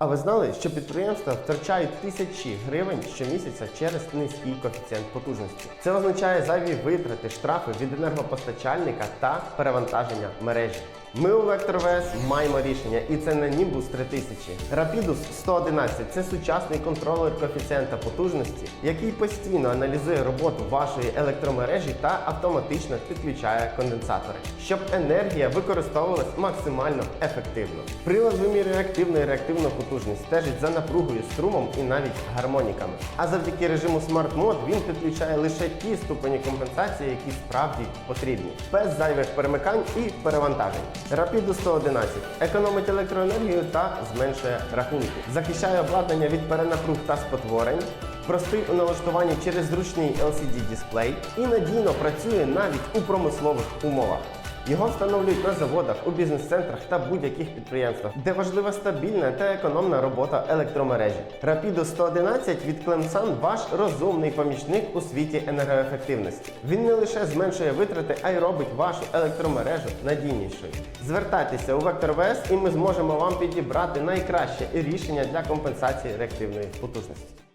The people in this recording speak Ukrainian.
А ви знали, що підприємства втрачають тисячі гривень щомісяця через низький коефіцієнт потужності? Це означає зайві витрати, штрафи від енергопостачальника та перевантаження мережі. Ми у VectorVS маємо рішення, і це не Nimbus 3000. Rapidus 111 це сучасний контролер коефіцієнта потужності, який постійно аналізує роботу вашої електромережі та автоматично підключає конденсатори, щоб енергія використовувалась максимально ефективно. Прилад вимірює активну і реактивну потужність, стежить за напругою, струмом і навіть гармоніками. А завдяки режиму Smart Mode він підключає лише ті ступені компенсації, які справді потрібні, без зайвих перемикань і перевантажень. Rapido 111 економить електроенергію та зменшує рахунки, захищає обладнання від перенапруг та спотворень. Простий у налаштуванні через зручний LCD-дисплей і надійно працює навіть у промислових умовах. Його встановлюють на заводах, у бізнес-центрах та будь-яких підприємствах, де важлива стабільна та економна робота електромережі. Rapido 111 від Clemson – ваш розумний помічник у світі енергоефективності. Він не лише зменшує витрати, а й робить вашу електромережу надійнішою. Звертайтеся у VectorVS і ми зможемо вам підібрати найкраще рішення для компенсації реактивної потужності.